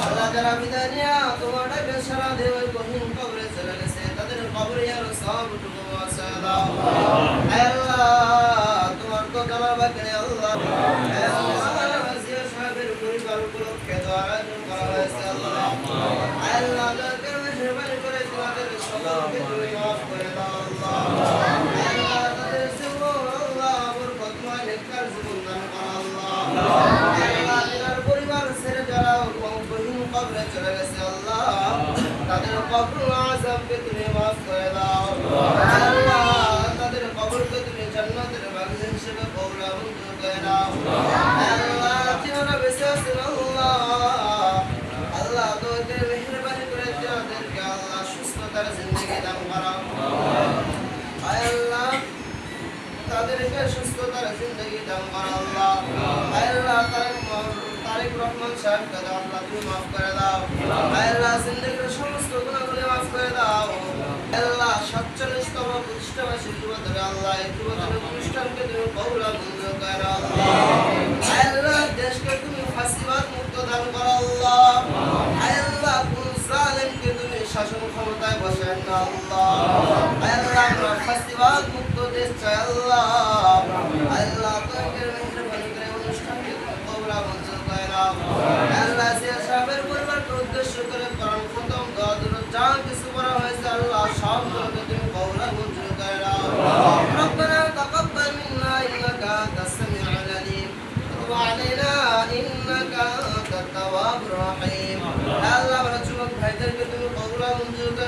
আল্লাহ যারা বিদায় নিয়ে তোমার সারা দেব কঠিন কবরে চলে আছে আল্লাহ তোমার তো আল্লাহ তাদেরকে সুস্থতার জিন্দগি আল্লাহ মাফ করে দাও আল্লাহ জিন্দগির সমস্ত গুণাগুলি মাফ করে দাও আল্লাহ সাতচল্লিশতম প্রতিষ্ঠাবাসী যুবদলে আল্লাহ এই যুবদলের অনুষ্ঠানকে তুমি আর মঞ্জুর করে আল্লাহ আয় আল্লাহ আমরা ফাঁসিবাদ মুক্ত দেশ চাই আল্লাহ আল্লাহ তোমাকে মেহরবানি করে অনুষ্ঠানকে কবুল আর মঞ্জুর করে দাও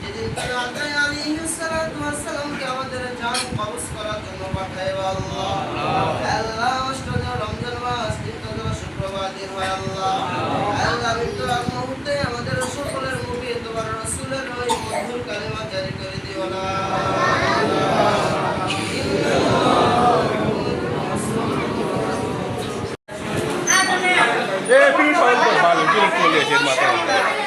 যেদিন আদায় আমাদের জান কবজ করার জন্য পাঠায় রমজান মাস শুক্রবার দিন হয় আল্লাহ। মুহূর্তে আমাদের সকলের মুখে তোমার রসুলের ওই মধুর কালিমা জারি করে দিও না। Yeah,